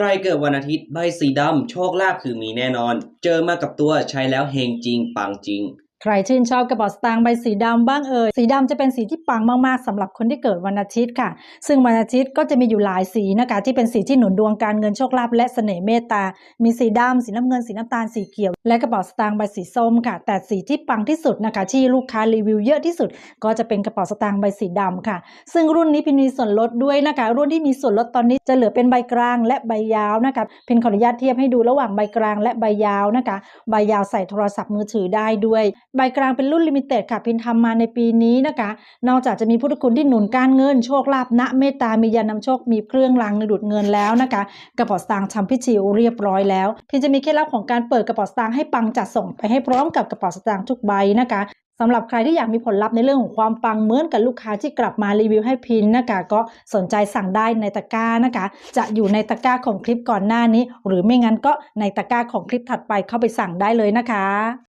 ใครเกิดวันอาทิตย์ใบสีดำโชคลาภคือมีแน่นอน เจอมากับตัวใช้แล้วเฮงจริงปังจริง ใครชื่นชอบกระเป๋าสตางค์ใบสีดำบ้างเอ่ยสีดำจะเป็นสีที่ปังมากๆสำหรับคนที่เกิดวันอาทิตย์ค่ะ ซึ่งวันอาทิตย์ก็จะมีอยู่หลายสีนะคะที่เป็นสีที่หนุนดวงการเงินโชคลาภและเสน่ห์เมตตา มีสีดำสีน้ำเงินสีน้ำตาลสีเขียว และกระเป๋าสตางค์ใบสีส้มค่ะ แต่สีที่ปังที่สุดนะคะ ที่ลูกค้ารีวิวเยอะที่สุด ก็จะเป็นกระเป๋าสตางค์ใบสีดำค่ะ ซึ่งรุ่นนี้พินมีส่วนลดด้วยนะคะ รุ่นที่มีส่วนลดตอนนี้จะเหลือเป็นใบกลางและใบยาวนะคะพินขออนุญาตเทียบให้ดูระหว่างใบกลางและใบยาวนะคะ ใบยาวใส่โทรศัพท์มือถือได้ด้วยใบกลางเป็นรุ่นลิมิเต็ดค่ะพินทำมาในปีนี้นะคะ นอกจากจะมีพุทธคุณที่หนุนการเงินโชคลาภณเมตตามียานำโชคมีเครื่องรางในดูดเงินแล้วนะคะกระเป๋าสตางค์ทำพิธีเรียบร้อยแล้วพินจะมีเคล็ดลับของการเปิดกระเป๋าสตางค์ให้ปังจัดส่งไปให้พร้อมกับกระเป๋าสตางค์ทุกใบนะคะสำหรับใครที่อยากมีผลลัพธ์ในเรื่องของความปังเหมือนกับลูกค้าที่กลับมารีวิวให้พินนะคะก็สนใจสั่งได้ในตะกร้านะคะ จะอยู่ในตะกร้าของคลิปก่อนหน้านี้ หรือไม่งั้นก็ในตะกร้าของคลิปถัดไปเข้าไปสั่งได้เลยนะคะ